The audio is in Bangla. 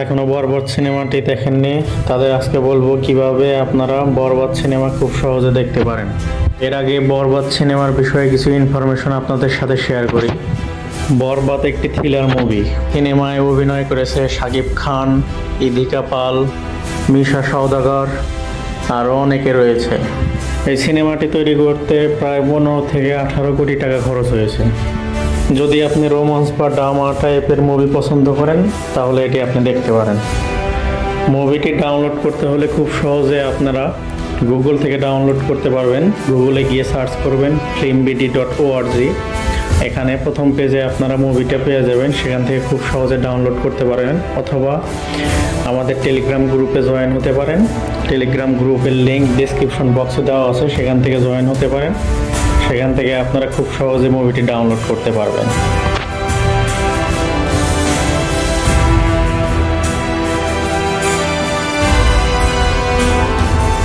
এখনও বরবাদ সিনেমাটি দেখেননি। তাদের আজকে বলব কীভাবে আপনারা বরবাদ সিনেমা খুব সহজে দেখতে পারেন। এর আগে বরবাদ সিনেমার বিষয়ে কিছু ইনফরমেশন আপনাদের সাথে শেয়ার করি। বরবাদ একটি থ্রিলার মুভি সিনেমায় অভিনয় করেছে শাকিব খান, ইদিকা পাল, মিশা সওদাগর আরও অনেকে রয়েছে। এই সিনেমাটি তৈরি করতে প্রায় পনেরো থেকে আঠারো কোটি টাকা খরচ হয়েছে। যদি আপনি রোমান্স বা ড্রামা টাইপের মুভি পছন্দ করেন, তাহলে এটি আপনি দেখতে পারেন। মুভিটি ডাউনলোড করতে হলে খুব সহজে আপনারা গুগল থেকে ডাউনলোড করতে পারবেন। গুগলে গিয়ে সার্চ করবেন ফিল্মবিডি ডট ওআরজি এখানে প্রথম পেজে আপনারা মুভিটা পেয়ে যাবেন। সেখান থেকে খুব সহজে ডাউনলোড করতে পারেন, অথবা আমাদের টেলিগ্রাম গ্রুপে জয়েন হতে পারেন। টেলিগ্রাম গ্রুপের লিঙ্ক ডিসক্রিপশন বক্সে দেওয়া আছে, সেখান থেকে জয়েন হতে পারেন। সেখান থেকে আপনারা খুব সহজে মুভিটি ডাউনলোড করতে পারবেন।